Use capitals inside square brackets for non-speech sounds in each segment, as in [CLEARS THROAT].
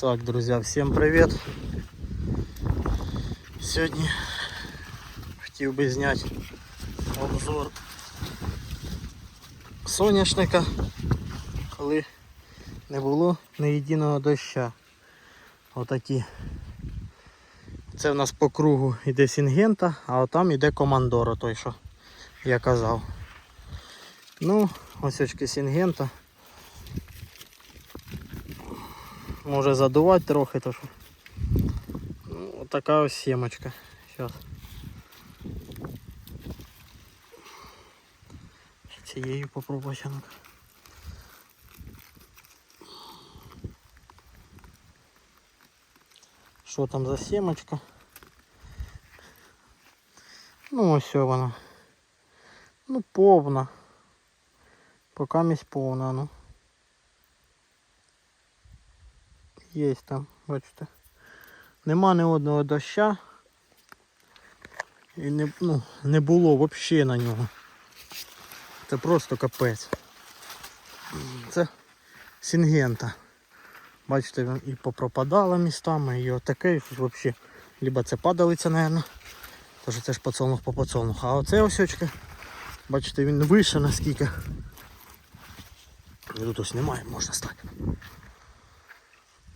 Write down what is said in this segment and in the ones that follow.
Так, друзья, всем привет! Сьогодні хотів би зняти обзор соняшника, коли не було ні єдиного доща. Отакі. Це в нас по кругу йде Сінгента, а отам йде командоро той, що я казав. Ну, ось очки Сінгента. Може задувати трохи, то що. Ну, така ось сімочка. Зараз. Цією попробую ну Що там за сімочка? Ну ось вона. Ну повна. Поки місь повна, ну. Є там, бачите. Нема ні одного доща. І не, ну, не було взагалі на нього. Це просто капець. Це сінгента. Бачите, він і попропадало містами, і отаке, і взагалі. Либо це падалиця, мабуть. Тож це ж поцолнух по поцолнух. А оце ось очки, бачите, він вище наскільки. І тут ось немає, можна стати.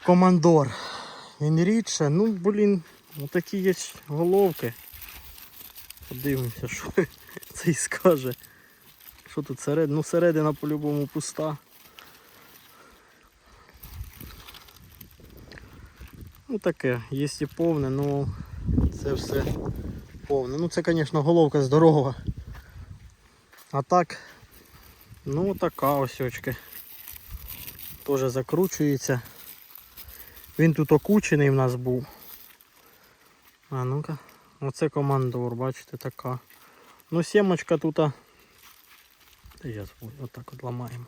Командор. Він рідше, ну блін, отакі є головки. Подивимося, що [LAUGHS] цей скаже. Що тут середина? Ну середина по-любому пуста. Ну таке, є і повне, ну це все повне. Ну це, звісно, головка здорова. А так, ну така ось очки. Теж закручується. Він тут окучений в нас був. А ну-ка, оце командор, бачите, така. Ну сімочка тут. забув, отак от ламаємо.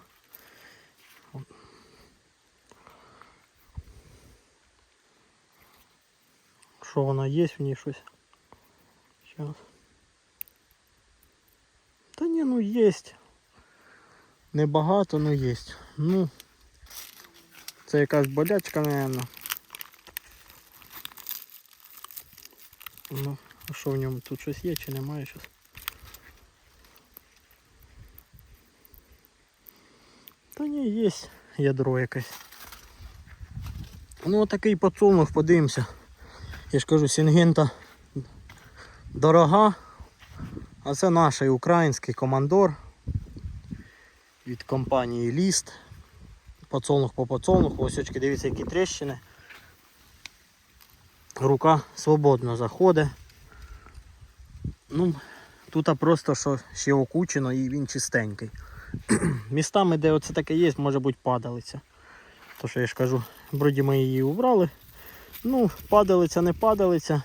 Що вона є в ній щось? Зараз. Та ні, ну є. Небагато, ну є. Ну, це якась болячка, мабуть. Ну, а що в ньому тут щось є чи немає щось? Та ні, є ядро якесь. Ну отакий подсолнух, подивимося. Я ж кажу, Сінгента дорога. А це наш український командор від компанії Ліст. Подсолнух по подсолнуху, ось дивіться, які тріщини. Рука свободно заходить. Ну, тут просто що ще окучено і він чистенький. [CLEARS THROAT] Містами, де оце таке є, може бути падалиця. То що я ж кажу, вроді ми її убрали. Ну, падалиця не падалиця,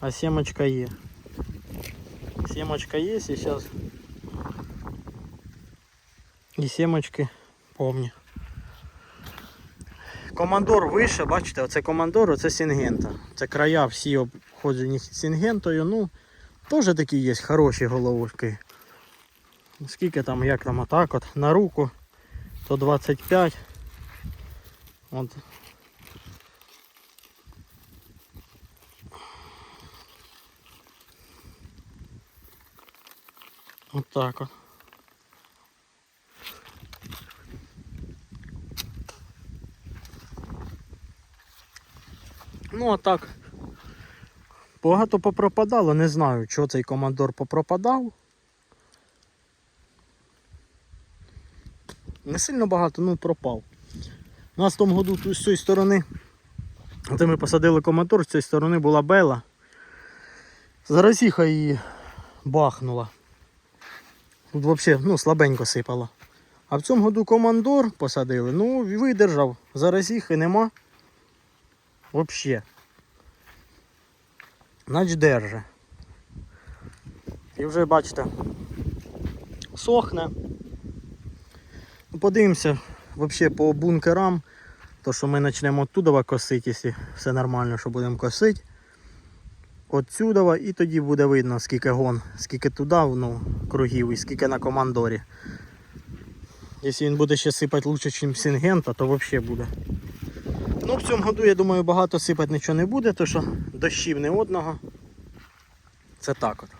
а сімочка є. Сімочка є і зараз і сімочки повні. Командор вище, бачите, оце командор, оце Сінгента. Це края всі обходжені Сінгентою. Ну, теж такі є хороші головки. Скільки там, як там отак от, на руку, то 25. От. От так от. Ну а так. Багато попропадало, не знаю, чого цей командор попропадав. Не сильно багато, ну пропав. У нас в тому году з цієї сторони, де ми посадили командор, з цієї сторони була бела. Заразіха її бахнула. Тут взагалі ну, слабенько сипало. А в цьому году командор посадили, ну видержав, заразіхи нема. Взагалі. Нач держи. І вже бачите, сохне. Подивимося взагалі по бункерам, то що ми почнемо оттуда косити, якщо все нормально, що будемо косити. Отсюда і тоді буде видно, скільки гон, скільки туди ну, кругів і скільки на командорі. Якщо він буде ще сипати краще, ніж Сінгента, то взагалі буде. Ну, в цьому году, я думаю, багато сипати нічого не буде, тому що дощів не одного. Це так от.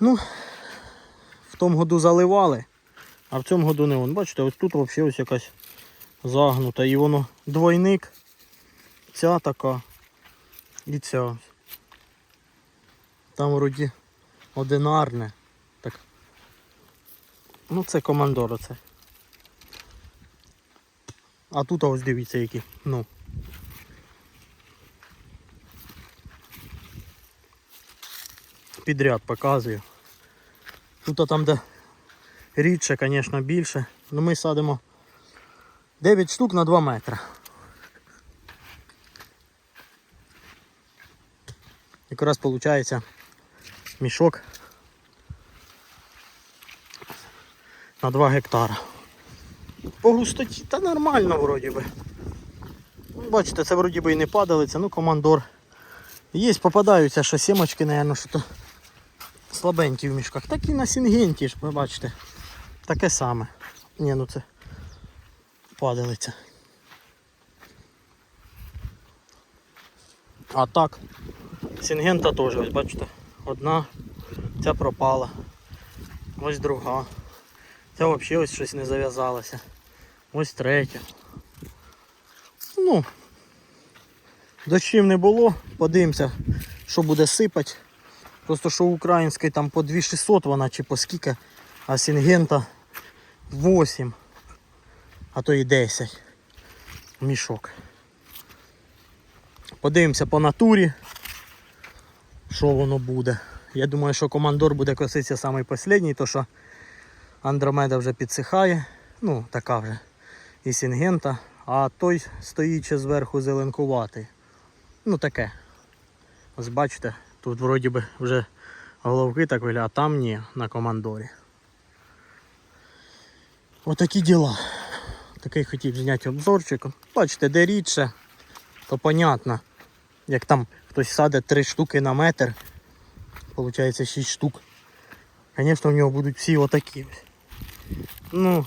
Ну, в тому году заливали, а в цьому году не вон. Бачите, ось тут взагалі ось якась загнута. І воно двойник. Ця така. І ця. Там вроді одинарне. Так. Ну це командор оце. А тут ось дивіться які. Ну. Підряд показую. Тут там, де рідше, звісно, більше. Ну ми садимо 9 штук на 2 метри. Якраз виходить мішок на 2 гектара. По густоті та нормально вроді би. Бачите, це вроді би і не падалиця, ну командор. Є, попадаються, що сімочки, мабуть, що то слабенькі в мішках. Так і на сінгенті ж, ви бачите. Таке саме. Ні, ну це падалиця. А так, сінгента теж, ось бачите, одна, ця пропала. Ось друга. Ця взагалі ось щось не зав'язалося. Ось третя. Ну, дощів не було, подивимося, що буде сипати. Просто що української там по 2600 вона чи по скільки, а сінгента 8, а то і 10 мішок. Подивимося по натурі, що воно буде. Я думаю, що командор буде коситися самий останній, то що Андромеда вже підсихає, ну така вже і сінгента, а той стоїть ще зверху зеленкуватий. Ну таке. Ось бачите, тут вроді би вже головки так виглядають, а там ні, на командорі. Отакі діла. Такий хотів зняти обзорчик. Бачите, де рідше, то понятно. Як там хтось садить 3 штуки на метр, виходить 6 штук. Звісно, в нього будуть всі отакі. Ну,